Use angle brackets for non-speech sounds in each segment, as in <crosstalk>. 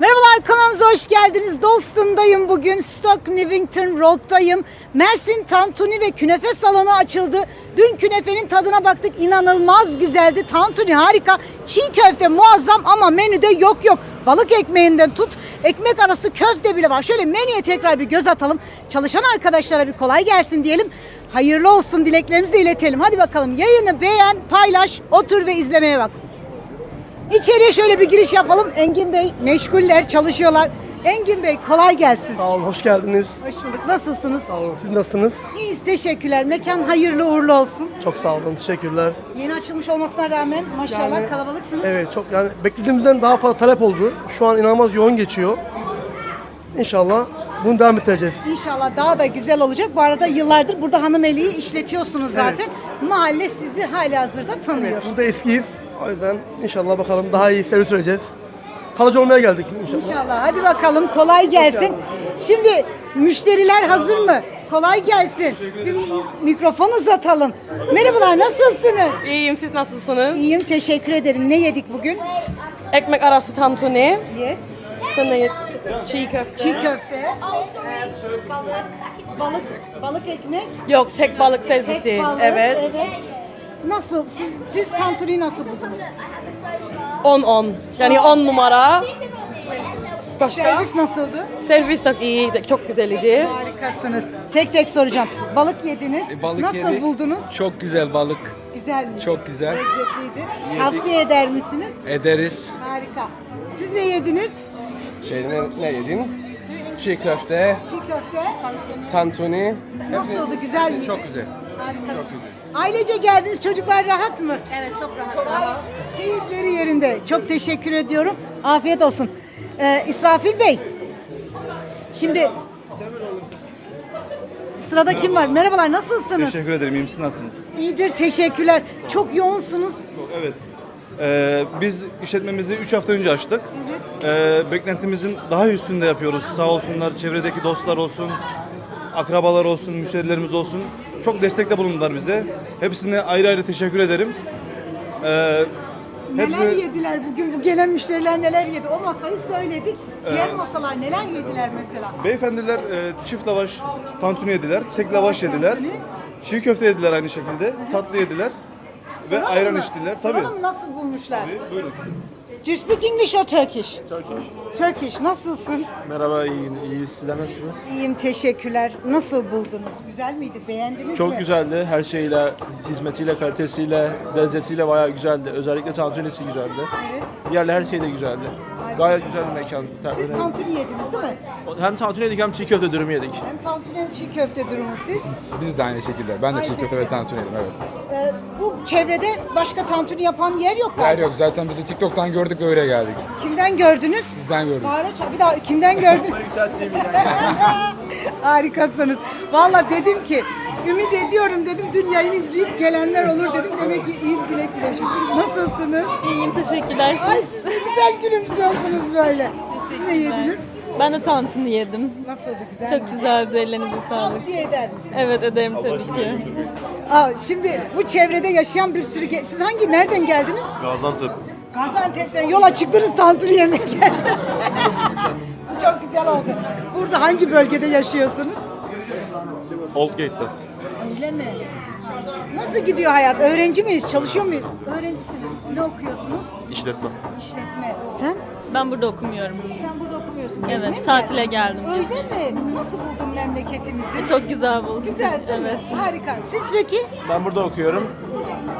Merhabalar kanalımıza hoş geldiniz. Dalston'dayım bugün. Stock Newington Road'dayım. Mersin Tantuni ve Künefe salonu açıldı. Dün künefenin tadına baktık. İnanılmaz güzeldi. Tantuni harika. Çiğ köfte muazzam ama menüde yok yok. Balık ekmeğinden tut. Ekmek arası köfte bile var. Şöyle menüye tekrar bir göz atalım. Çalışan arkadaşlara bir kolay gelsin diyelim. Hayırlı olsun dileklerimizi iletelim. Hadi bakalım yayını beğen, paylaş, otur ve izlemeye bak. İçeriye şöyle bir giriş yapalım. Engin Bey meşguller, çalışıyorlar. Engin Bey kolay gelsin. Sağ olun, hoş geldiniz. Hoş bulduk. Nasılsınız? Sağ olun, siz nasılsınız? İyiyiz, teşekkürler. Mekan hayırlı uğurlu olsun. Çok sağ olun, teşekkürler. Yeni açılmış olmasına rağmen maşallah Yani- kalabalıksınız. Evet, çok yani beklediğimizden daha fazla talep oldu. Şu an inanılmaz yoğun geçiyor. İnşallah bunu devam ettireceğiz. İnşallah daha da güzel olacak. Bu arada yıllardır burada hanımeliği işletiyorsunuz zaten. Mahalle sizi hali hazırda tanıyor. Burada eskiyiz. O yüzden inşallah bakalım daha iyi servis vereceğiz. Kalıcı olmaya geldik inşallah. İnşallah. Hadi bakalım kolay gelsin. Şimdi müşteriler hazır mı? Kolay gelsin. Bir mikrofon uzatalım. Merhabalar nasılsınız? İyiyim siz nasılsınız? İyiyim teşekkür ederim. Ne yedik bugün? Ekmek arası tantuni. Yes. Sen de ye- çiğ köfte. Çiğ köfte. Balık. Balık. Balık ekmek. Yok tek balık servisi. balık. Evet. Evet. Nasıl? Siz, siz tantuniyi nasıl buldunuz? 10-10. Yani 10 numara. Başka? Servis nasıldı? Servis de iyi. Çok güzeldi. Harikasınız. Tek tek soracağım. Balık yediniz. E, balık nasıl yedik. buldunuz? Çok güzel balık. Güzel mi? Çok güzel. Lezzetliydi. Tavsiye eder misiniz? Ederiz. Harika. Siz ne yediniz? Şey ne, ne yedin? Çiğ köfte, Çiğ köfte. tantuni. Nasıldı? Güzel mi? Çok güzel. Harikasın. Ailece geldiniz. Çocuklar rahat mı? Evet çok rahat. Çok rahat. Keyifleri yerinde. Çok teşekkür ediyorum. Afiyet olsun. Ee, İsrafil Bey. Şimdi sırada kim var? Merhabalar nasılsınız? Teşekkür ederim. İyi misiniz? Nasılsınız? İyidir teşekkürler. Çok yoğunsunuz. Evet. Ee, biz işletmemizi 3 hafta önce açtık. Ee, beklentimizin daha üstünde yapıyoruz. Sağ olsunlar, çevredeki dostlar olsun, akrabalar olsun, müşterilerimiz olsun. Çok destekte bulundular bize. Hepsine ayrı ayrı teşekkür ederim. Ee, Neler hepsi yediler bugün? Bu gelen müşteriler neler yedi? O masayı söyledik. Diğer masalar neler yediler mesela? beyefendiler e, çift lavaş tantuni yediler, tek lavaş yediler. Çiğ köfte yediler aynı şekilde, tatlı yediler ve Soralım ayran mı? içtiler. Tabii. Soralım nasıl bulmuşlar? Buyurun. Do you speak English or Turkish? Turkish. Turkish. Nasılsın? Merhaba, iyiyim. İyi, sizler nasılsınız? İyiyim, teşekkürler. Nasıl buldunuz? Güzel miydi? Beğendiniz mi? Çok güzeldi. Her şeyle, hizmetiyle, kalitesiyle, lezzetiyle bayağı güzeldi. Özellikle tantunisi güzeldi. Evet. Diğerleri her şey de güzeldi. Gayet güzel bir mekan. Siz tantuni yediniz değil mi? Hem tantuni yedik hem çiğ köfte dürüm yedik. Hem tantuni hem çiğ köfte durumu siz. Biz de aynı şekilde. Ben de Aynı çiğ köfte şekilde. ve tantuni yedim evet. Ee, bu çevrede başka tantuni yapan yer yok galiba. Yer yok zaten bizi TikTok'tan gördük ve öyle geldik. Kimden gördünüz? Sizden gördük. Çağır- Bir daha kimden gördün? <laughs> Harikasınız. Valla dedim ki ümit ediyorum dedim dün yayını izleyip gelenler olur dedim. Demek ki iyi bir dilek dilemişim. Nasılsınız? İyiyim teşekkürler. Ay siz ne güzel gülümsüyorsunuz böyle. Siz ne yediniz? Ben de tantuni yedim. Nasıldı güzel Çok mi? güzeldi ellerinize sağlık. Tavsiye eder misiniz? Evet ederim tabii ki. Aa, şimdi bu çevrede yaşayan bir sürü... ge- Siz hangi, nereden geldiniz? Gaziantep. Gaziantep'ten yola çıktınız tantuni yemeye geldiniz. <laughs> bu çok güzel oldu. Burada hangi bölgede yaşıyorsunuz? Oldgate'de. Öyle mi? Nasıl gidiyor hayat? Öğrenci miyiz? Çalışıyor muyuz? Öğrencisiniz. Ne okuyorsunuz? İşletme. İşletme. Sen? Ben burada okumuyorum. Sen burada okumuyorsun. Gezmeye mi Evet tatile geldim. Öyle mi? Nasıl buldun memleketimizi? Çok güzel buldum. Güzel değil mi? Evet. Harika. Siz peki? Ben burada okuyorum.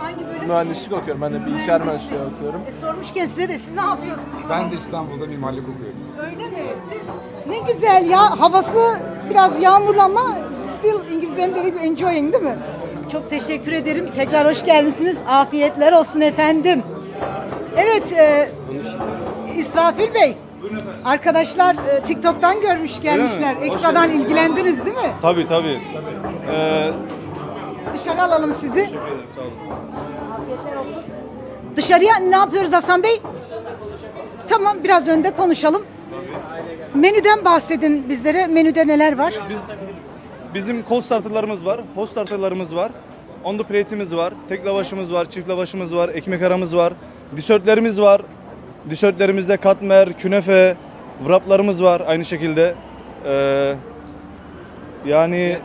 Hangi bölüm? Mühendislik okuyorum. Ben de bilgisayar mühendisliği okuyorum. E, sormuşken size de siz ne yapıyorsunuz? Ben de İstanbul'da mimarlık okuyorum. Öyle mi? Siz ne güzel ya. Havası biraz yağmurlu ama still İngilizlerin dediği gibi enjoying değil mi? Çok teşekkür ederim. Tekrar hoş gelmişsiniz. Afiyetler olsun efendim. Evet, e, İsrafil Bey. Arkadaşlar e, TikTok'tan görmüş gelmişler. Ekstradan ilgilendiniz değil mi? Tabii tabii. Ee, Dışarı alalım sizi. Dışarıya ne yapıyoruz Hasan Bey? Tamam biraz önde konuşalım. Menüden bahsedin bizlere. Menüde neler var? Biz bizim kol starterlarımız var, host starterlarımız var. On the plate'imiz var, tek lavaşımız var, çift lavaşımız var, ekmek aramız var, disörtlerimiz var. Disörtlerimizde katmer, künefe, Wraplarımız var aynı şekilde. Ee, yani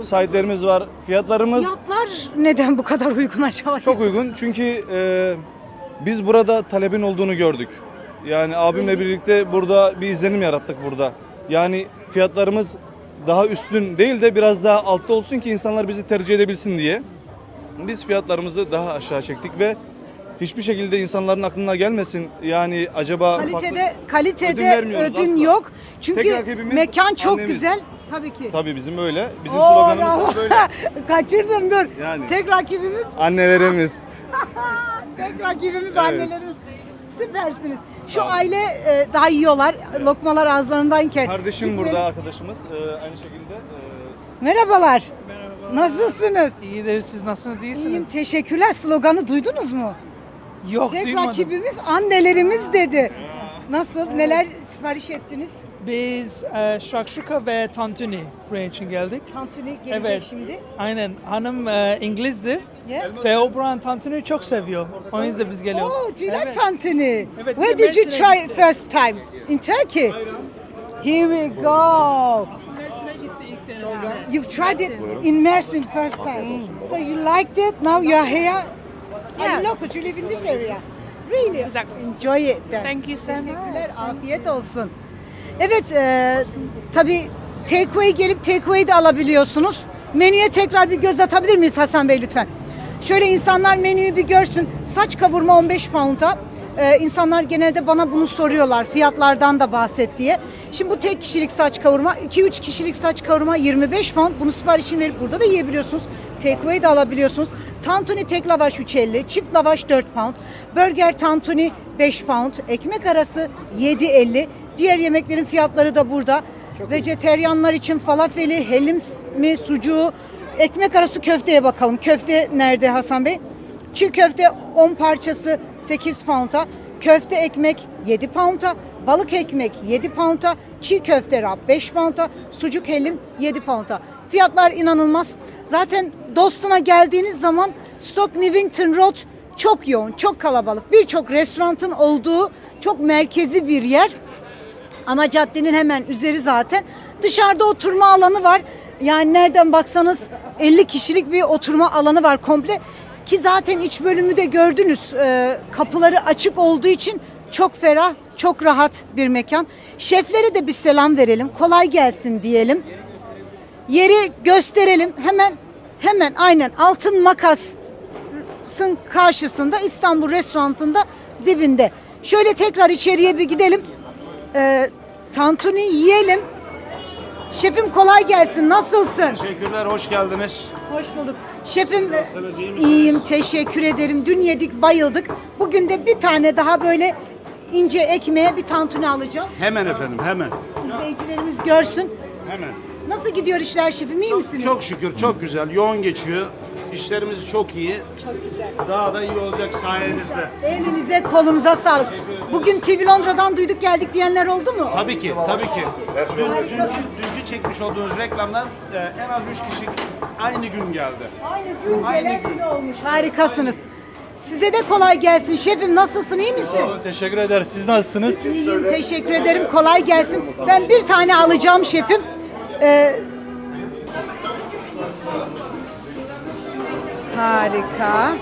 side'lerimiz var. Fiyatlarımız Fiyatlar neden bu kadar uygun acaba? çok uygun çünkü e, biz burada talebin olduğunu gördük. Yani abimle birlikte burada bir izlenim yarattık burada. Yani fiyatlarımız daha üstün değil de biraz daha altta olsun ki insanlar bizi tercih edebilsin diye. Biz fiyatlarımızı daha aşağı çektik ve hiçbir şekilde insanların aklına gelmesin. Yani acaba farklı- Kalitede Ödün kalitede vermiyoruz ödün asla. yok. Çünkü rakibimiz mekan çok annemiz. güzel. Tabii ki. Tabii bizim öyle. Bizim Oo, sloganımız bravo. da böyle. <laughs> Kaçırdım dur. Yani. Tek rakibimiz, Annelerimiz. <laughs> tek rakibimiz annelerimiz. Süpersiniz. Şu aile e, daha yiyorlar. Lokmalar ağızlarındayken. Kardeşim Gitmeli. burada arkadaşımız. Ee, aynı şekilde. e, Merhabalar. Nasılsınız? İyidir siz nasılsınız iyisiniz? İyiyim teşekkürler. Sloganı duydunuz mu? Yok Tek duymadım. rakibimiz annelerimiz dedi. Nasıl? Neler sipariş ettiniz? Biz e, şakşuka ve tantuni buraya için geldik. Tantuni gelecek Evet. şimdi. Aynen hanım e, İngilizdir Yeah. ve o buranın tantuniyi çok seviyor. O yüzden biz geliyoruz. Oh, do you like Evet. tantuni? Evet, Where did you try it first time? In Turkey? Here we go. You've tried it in Mersin first time. So you liked it, now you are here? Are you local? You live in this area? Really? Enjoy it. Thank you so much. Teşekkürler, afiyet olsun. Evet, e, tabii takeaway gelip takeaway de alabiliyorsunuz. Menüye tekrar bir göz atabilir miyiz Hasan Bey lütfen? Şöyle insanlar menüyü bir görsün. Saç kavurma 15 pound'a. Ee, insanlar genelde bana bunu soruyorlar. Fiyatlardan da bahset diye. Şimdi bu tek kişilik saç kavurma, 2-3 kişilik saç kavurma 25 pound. Bunu siparişini verip burada da yiyebiliyorsunuz. Takeaway de alabiliyorsunuz. Tantuni tek lavaş 3.50, çift lavaş 4 pound. Burger tantuni 5 pound. Ekmek arası 7.50. Diğer yemeklerin fiyatları da burada. Vejeteryanlar için falafeli, helim mi, sucuğu, ekmek arası köfteye bakalım. Köfte nerede Hasan Bey? Çiğ köfte 10 parçası 8 pound'a, köfte ekmek 7 pound'a, balık ekmek 7 pound'a, çiğ köfte rap 5 pound'a, sucuk hellim 7 pound'a. Fiyatlar inanılmaz. Zaten Dostun'a geldiğiniz zaman Stock Newington Road çok yoğun, çok kalabalık. Birçok restoranın olduğu çok merkezi bir yer. Ana caddenin hemen üzeri zaten. Dışarıda oturma alanı var. Yani nereden baksanız 50 kişilik bir oturma alanı var komple. Ki zaten iç bölümü de gördünüz. Ee, kapıları açık olduğu için çok ferah, çok rahat bir mekan. Şeflere de bir selam verelim. Kolay gelsin diyelim. Yeri gösterelim. Hemen hemen aynen altın makasın karşısında İstanbul restoranında dibinde. Şöyle tekrar içeriye bir gidelim. Ee, tantuni yiyelim. Şefim kolay gelsin. Nasılsın? Teşekkürler, hoş geldiniz. Hoş bulduk. Şefim e, Nasılsınız, iyi misiniz? iyiyim. Teşekkür ederim. Dün yedik, bayıldık. Bugün de bir tane daha böyle ince ekmeğe bir tantuni alacağım. Hemen efendim, hemen. İzleyicilerimiz görsün. Hemen. Nasıl gidiyor işler şefim? İyi misiniz? Çok şükür, çok güzel, yoğun geçiyor. İşlerimiz çok iyi. Daha da iyi olacak sayenizde. Elinize kolunuza sağlık. Bugün TV Londra'dan duyduk geldik diyenler oldu mu? Tabii ki, tabii ki. Dün, dün, dünkü çekmiş olduğunuz reklamdan e, en az 3 kişi aynı gün geldi. Aynı gün Aynı gelen gün. olmuş. Harikasınız. Size de kolay gelsin şefim. Nasılsın? iyi misin? Teşekkür ederiz. Siz nasılsınız? İyiyim. Teşekkür ederim. Kolay gelsin. Ben bir tane alacağım şefim. Ee, harika.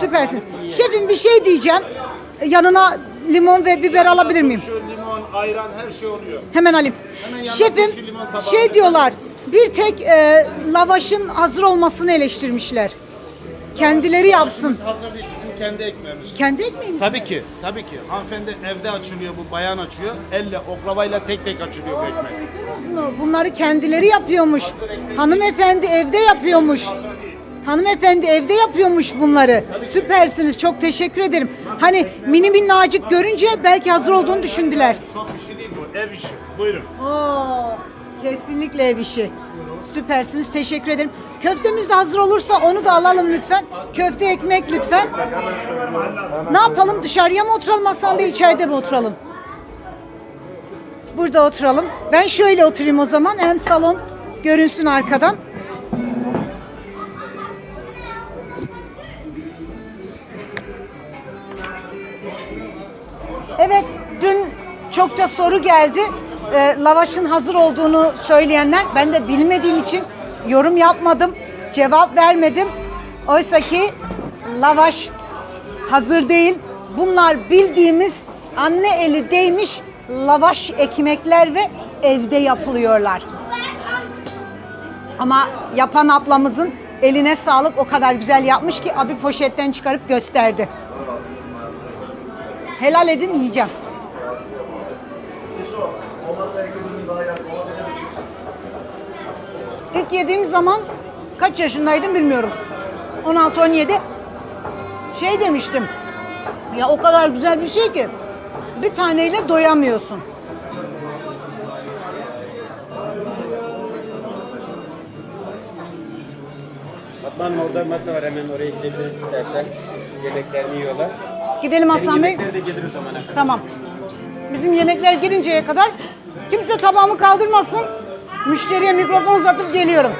Süpersiniz. Şefim bir şey diyeceğim. Yanına limon ve biber alabilir miyim? Şu limon, ayran her şey oluyor. Hemen alayım. yanına Şefim yeşil limon tabağı şey diyorlar. Bir tek e, lavaşın hazır olmasını eleştirmişler. Kendileri yapsın. Hazır değil, bizim kendi ekmeğimiz. Kendi ekmeğimiz. Tabii ki, tabii ki. Hanımefendi evde açılıyor bu, bayan açıyor. Elle, oklavayla tek tek açılıyor bu ekmek. Bunları kendileri yapıyormuş. Hanımefendi evde yapıyormuş. Hanımefendi evde yapıyormuş bunları. Süpersiniz. Çok teşekkür ederim. Hani mini minnacık görünce belki hazır olduğunu düşündüler. Çok bir şey değil bu, ev işi. Buyurun. Oo, kesinlikle ev işi. Süpersiniz. Teşekkür ederim. Köftemiz de hazır olursa onu da alalım lütfen. Köfte ekmek lütfen. Ne yapalım? Dışarıya mı oturalım Hasan Bey? içeride mi oturalım? Burada oturalım. Ben şöyle oturayım o zaman. En salon görünsün arkadan. Evet, dün çokça soru geldi. Ee, lavaşın hazır olduğunu söyleyenler. Ben de bilmediğim için yorum yapmadım. Cevap vermedim. Oysa ki lavaş hazır değil. Bunlar bildiğimiz anne eli değmiş lavaş ekmekler ve evde yapılıyorlar. Ama yapan ablamızın eline sağlık o kadar güzel yapmış ki abi poşetten çıkarıp gösterdi. Helal edin yiyeceğim. İlk yediğim zaman kaç yaşındaydım bilmiyorum. 16-17 şey demiştim. Ya o kadar güzel bir şey ki bir taneyle doyamıyorsun. Hanım orada masa var hemen oraya gidebiliriz istersen. Yemeklerini yiyorlar. Gidelim Aslan Bey. Yemekleri de gelir o kadar. Tamam. Bizim yemekler gelinceye kadar kimse tabağımı kaldırmasın. Müşteriye mikrofon uzatıp geliyorum.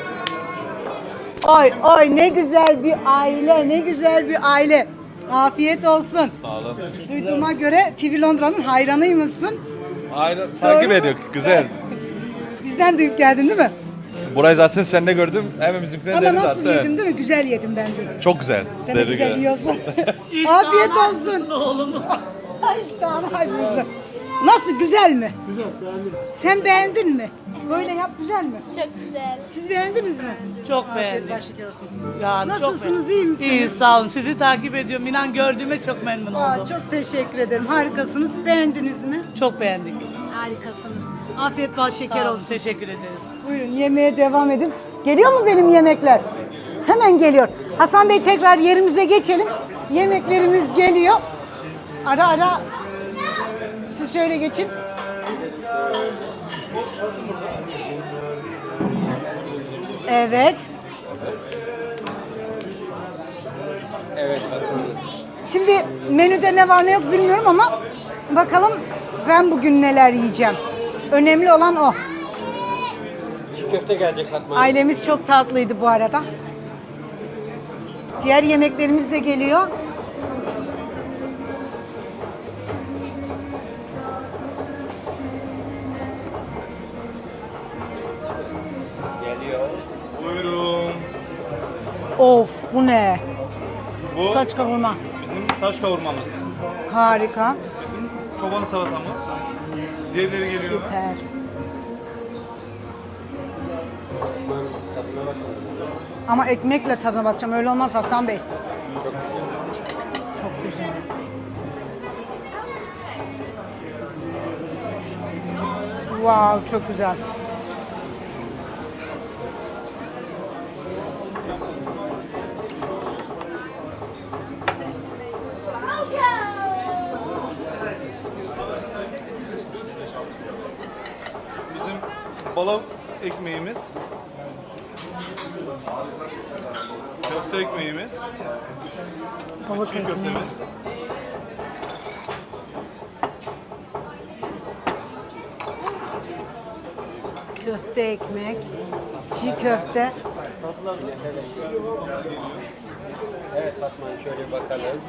Ay ay ne güzel bir aile, ne güzel bir aile. Afiyet olsun. Sağ olun. Duyduğuma göre TV Londra'nın hayranıymışsın. Aynen takip ediyor. Güzel. <laughs> Bizden duyup geldin değil mi? Burayı zaten sen de gördüm. Hemen bizimkiler Ama nasıl zaten. yedim değil mi? Güzel yedim ben dün. Çok güzel. Sen de Tebrik güzel yiyorsun. <laughs> Afiyet olsun. Oğlum. işte ana acımızı. Nasıl güzel mi? Güzel beğendim. Sen beğendin mi? Böyle yap güzel mi? Çok güzel. Siz beğendiniz mi? Çok beğendim. Afiyet olsun. Ya, çok Nasılsınız iyi misiniz? İyi sağ olun. Sizi takip ediyorum. İnan gördüğüme çok memnun Aa, oldum. çok teşekkür ederim. Harikasınız. Beğendiniz mi? Çok beğendik. Harikasınız. Afiyet bal şeker Sağ olun, olsun. Teşekkür ederiz. Buyurun yemeğe devam edin. Geliyor mu benim yemekler? Hemen geliyor. Hasan Bey tekrar yerimize geçelim. Yemeklerimiz geliyor. Ara ara siz şöyle geçin. Evet. Evet. Şimdi menüde ne var ne yok bilmiyorum ama bakalım ben bugün neler yiyeceğim. Önemli olan o. Çiğ köfte gelecek Fatma Hanım. Ailemiz çok tatlıydı bu arada. Diğer yemeklerimiz de. Geliyor. Of bu ne? Bu Saç kavurma. bizim saç kavurmamız. Harika. Çoban salatamız. Diğerleri geliyor. Süper. Ama ekmekle tadına bakacağım. Öyle olmaz Hasan Bey. Çok güzel. Wow, çok güzel. Balık ekmeğimiz. Köfte ekmeğimiz. Balık ekmeği. köftemiz. Köfte ekmek, çiğ köfte. Evet Fatma şöyle bakalım.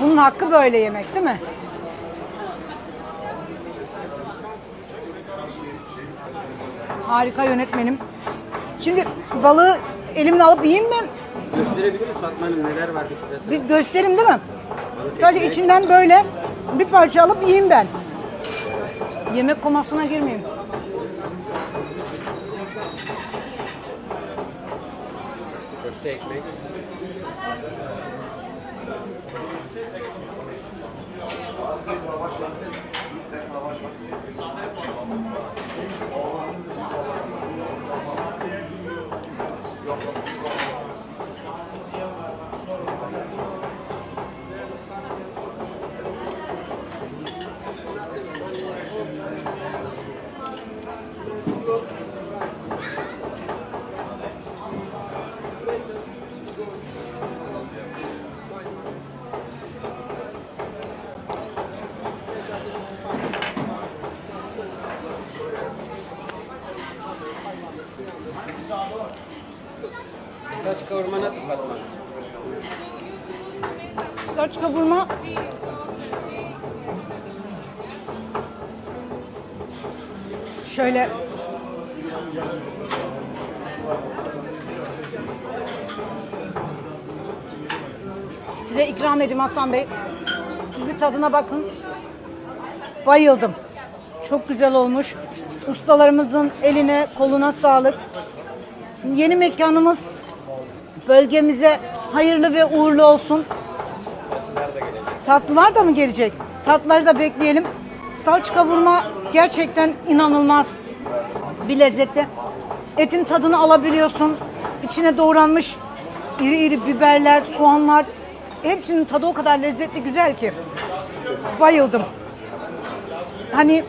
Bunun hakkı böyle yemek değil mi? Harika yönetmenim. Şimdi balığı elimle alıp yiyeyim mi? Gösterebiliriz Fatma Hanım neler var bir sırası. Bir göstereyim değil mi? Sadece içinden böyle bir parça alıp yiyeyim ben. Yemek komasına girmeyeyim. Köfte ekmek. Saç kavurma nasıl Fatma? Saç kavurma şöyle size ikram edeyim Hasan Bey. Siz bir tadına bakın. Bayıldım. Çok güzel olmuş. Ustalarımızın eline, koluna sağlık. Yeni mekanımız bölgemize hayırlı ve uğurlu olsun. Tatlılar da mı gelecek? Tatlıları da bekleyelim. Saç kavurma gerçekten inanılmaz bir lezzette. Etin tadını alabiliyorsun. İçine doğranmış iri iri biberler, soğanlar. Hepsinin tadı o kadar lezzetli, güzel ki. Bayıldım. Hani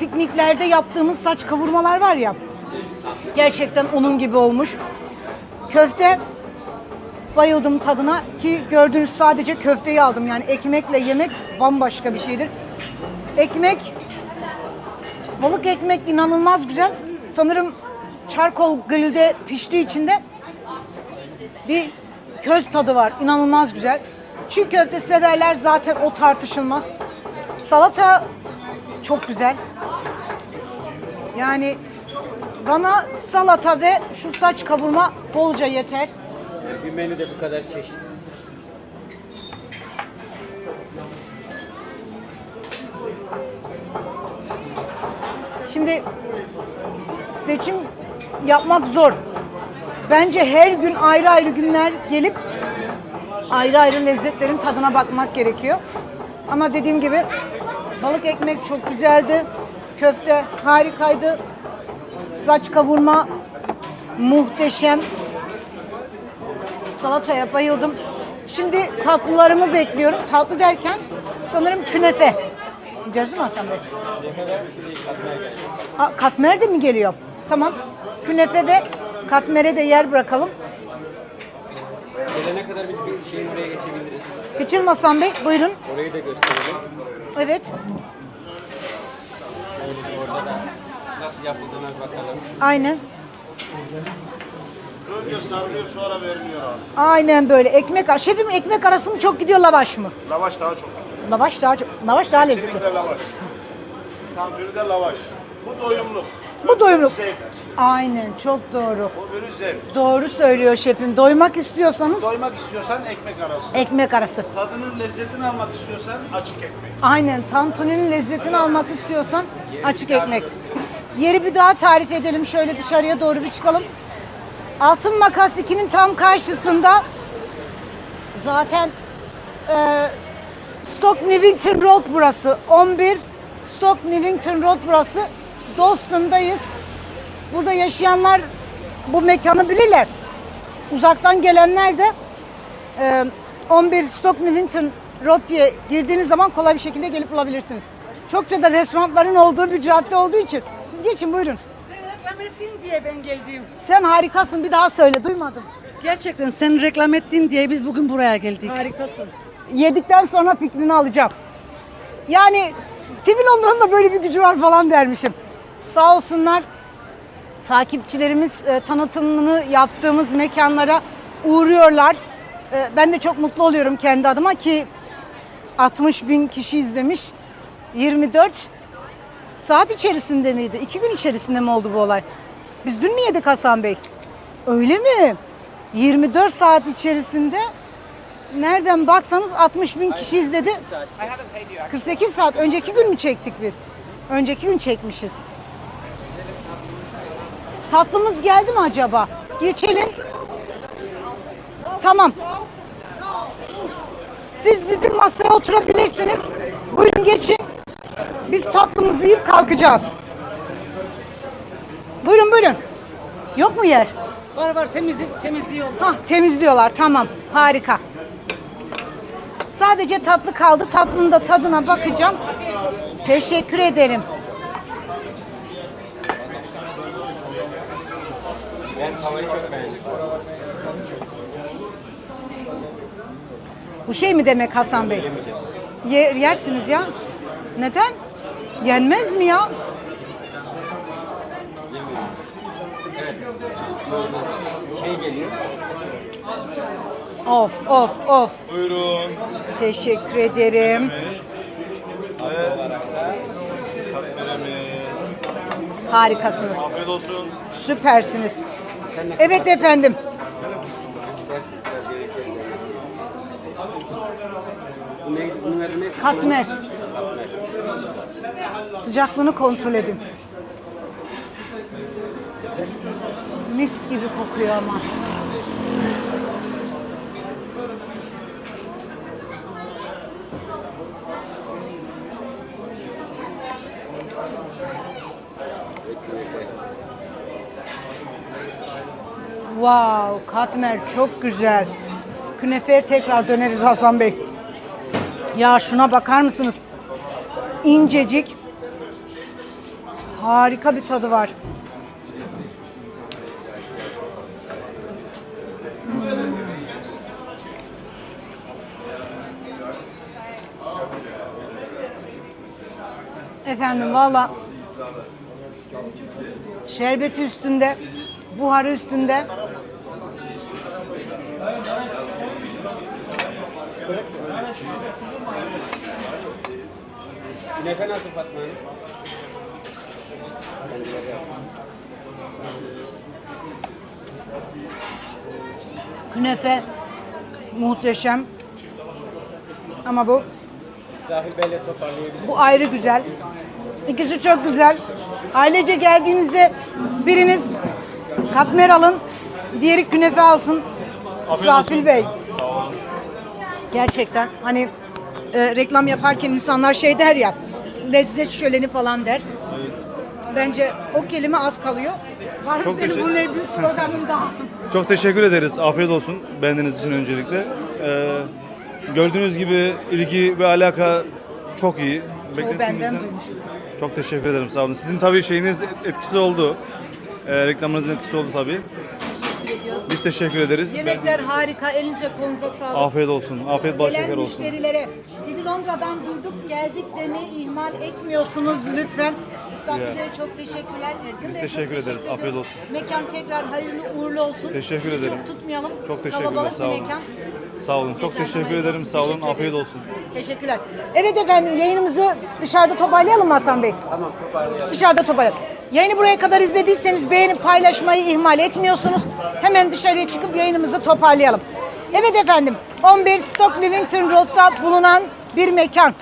pikniklerde yaptığımız saç kavurmalar var ya. Gerçekten onun gibi olmuş. Köfte bayıldım tadına ki gördüğünüz sadece köfteyi aldım. Yani ekmekle yemek bambaşka bir şeydir. Ekmek, balık ekmek inanılmaz güzel. Sanırım charcoal grillde piştiği için de bir köz tadı var. İnanılmaz güzel. Çiğ köfte severler zaten o tartışılmaz. Salata çok güzel. Yani bana salata ve şu saç kavurma bolca yeter. Bir menüde bu kadar çeşit. Şimdi seçim yapmak zor. Bence her gün ayrı ayrı günler gelip ayrı ayrı lezzetlerin tadına bakmak gerekiyor. Ama dediğim gibi balık ekmek çok güzeldi. Köfte harikaydı. Saç kavurma muhteşem. Salataya bayıldım. Şimdi tatlılarımı bekliyorum. Tatlı derken sanırım künefe. Mi Hasan Bey? Ha, katmer de mi geliyor? Tamam. Künefe de katmere de yer bırakalım. Gelene kadar bir, şeyin oraya geçebiliriz. Geçelim Hasan Bey. Buyurun. Orayı da gösterelim. Evet. Orada da nasıl yapıldığına bakalım. Aynen. Önce sarılıyor sonra veriliyor abi. Aynen böyle. Ekmek ar- Şefim ekmek arası mı çok gidiyor lavaş mı? Lavaş daha çok. Lavaş daha çok. Lavaş daha lezzetli. Kesinlikle lavaş. Tantuni de lavaş. Bu doyumluk. Bu doyumluk. Zevk. Aynen çok doğru. Bu ürün zevk. Doğru söylüyor şefim. Doymak istiyorsanız Doymak istiyorsan ekmek arası. ekmek arası. Tadının lezzetini almak istiyorsan açık ekmek. Aynen tantuninin lezzetini almak istiyorsan açık ekmek. Yeri bir daha tarif edelim. Şöyle dışarıya doğru bir çıkalım. Altın Makas 2'nin tam karşısında zaten e, Stock Newington Road burası. 11 Stock Newington Road burası. Dalston'dayız. Burada yaşayanlar bu mekanı bilirler. Uzaktan gelenler de e, 11 Stock Newington Road diye girdiğiniz zaman kolay bir şekilde gelip bulabilirsiniz. Çokça da restoranların olduğu bir cadde olduğu için. Siz geçin buyurun. Sen reklam ettin diye ben geldim. Sen harikasın bir daha söyle duymadım. Gerçekten sen reklam ettin diye biz bugün buraya geldik. Harikasın. Yedikten sonra fikrini alacağım. Yani Tibil onların da böyle bir gücü var falan dermişim. Sağ olsunlar takipçilerimiz e, tanıtımını yaptığımız mekanlara uğruyorlar. E, ben de çok mutlu oluyorum kendi adıma ki 60 bin kişi izlemiş. 24 saat içerisinde miydi? İki gün içerisinde mi oldu bu olay? Biz dün mü yedik Hasan Bey? Öyle mi? 24 saat içerisinde nereden baksanız 60 bin kişi izledi. 48 saat. Önceki gün mü çektik biz? Önceki gün çekmişiz. Tatlımız geldi mi acaba? Geçelim. Tamam. Siz bizim masaya oturabilirsiniz. Buyurun geçin. Biz tatlımızı yiyip kalkacağız. Buyurun buyurun. Yok mu yer? Var var temizlik temizliyor. Hah temizliyorlar tamam harika. Sadece tatlı kaldı. Tatlının da tadına bakacağım. Teşekkür ederim. Bu şey mi demek Hasan Bey? Yer, yersiniz ya. Neden? Yenmez mi ya? Şey geliyor. Of of of. Buyurun. Teşekkür ederim. Evet. Harikasınız. Afiyet olsun. Süpersiniz. Evet efendim. Katmer. Sıcaklığını kontrol edin. Mis gibi kokuyor ama. Wow, katmer çok güzel. Künefeye tekrar döneriz Hasan Bey. Ya şuna bakar mısınız? İncecik. Harika bir tadı var. Efendim valla şerbeti üstünde, buharı üstünde. Künefe nasıl Fatma? Künefe muhteşem. Ama bu Sahil Bey'le toparlayabiliriz. bu ayrı güzel. İkisi çok güzel. Ailece geldiğinizde biriniz katmer alın, diğeri künefe alsın. İsrafil Bey. Gerçekten hani e, reklam yaparken insanlar şey der ya lezzet şöleni falan der. Bence o kelime az kalıyor. Var senin bunun bir sloganın daha? <laughs> Çok teşekkür ederiz. Afiyet olsun beğendiğiniz için öncelikle. Ee, gördüğünüz gibi ilgi ve alaka çok iyi. O benden Beklentimizden- duymuş. Çok teşekkür ederim sağ olun. Sizin tabii şeyiniz etkisi oldu. Ee, reklamınızın etkisi oldu tabii. Biz teşekkür ederiz. Yemekler harika, elinize kolunuza sağlık. Afiyet olsun. Afiyet bal şeker Gelen olsun. müşterilere TV Londra'dan duyduk geldik demeyi ihmal etmiyorsunuz lütfen. Bey çok teşekkürler. Ergün Biz Bey, teşekkür ederiz. ediyorum. Afiyet olsun. Mekan tekrar hayırlı uğurlu olsun. Teşekkür Sizi ederim. Çok tutmayalım. Çok teşekkürler, Kalabalık sağ bir olun. mekan. Sağ olun. Çok Tekrar teşekkür hayırlı ederim. olsun. Sağ olun. Teşekkür Afiyet olsun. Teşekkürler. Evet efendim yayınımızı dışarıda toparlayalım mı Hasan Bey? Tamam toparlayalım. Dışarıda toparlayalım. Yayını buraya kadar izlediyseniz beğenip paylaşmayı ihmal etmiyorsunuz. Hemen dışarıya çıkıp yayınımızı toparlayalım. Evet efendim 11 Stock Livington Road'da bulunan bir mekan.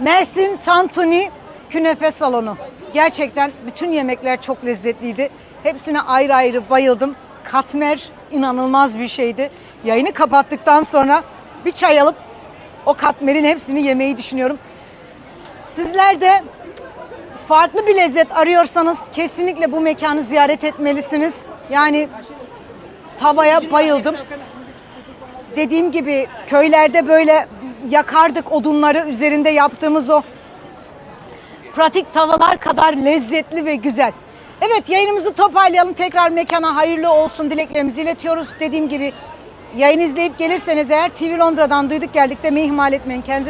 Mersin Tantuni Künefe Salonu. Gerçekten bütün yemekler çok lezzetliydi. Hepsine ayrı ayrı bayıldım. Katmer inanılmaz bir şeydi. Yayını kapattıktan sonra bir çay alıp o katmerin hepsini yemeyi düşünüyorum. Sizler de farklı bir lezzet arıyorsanız kesinlikle bu mekanı ziyaret etmelisiniz. Yani tavaya bayıldım. Dediğim gibi köylerde böyle yakardık odunları üzerinde yaptığımız o pratik tavalar kadar lezzetli ve güzel. Evet yayınımızı toparlayalım. Tekrar mekana hayırlı olsun dileklerimizi iletiyoruz. Dediğim gibi yayın izleyip gelirseniz eğer TV Londra'dan duyduk geldik demeyi ihmal etmeyin. Kendinize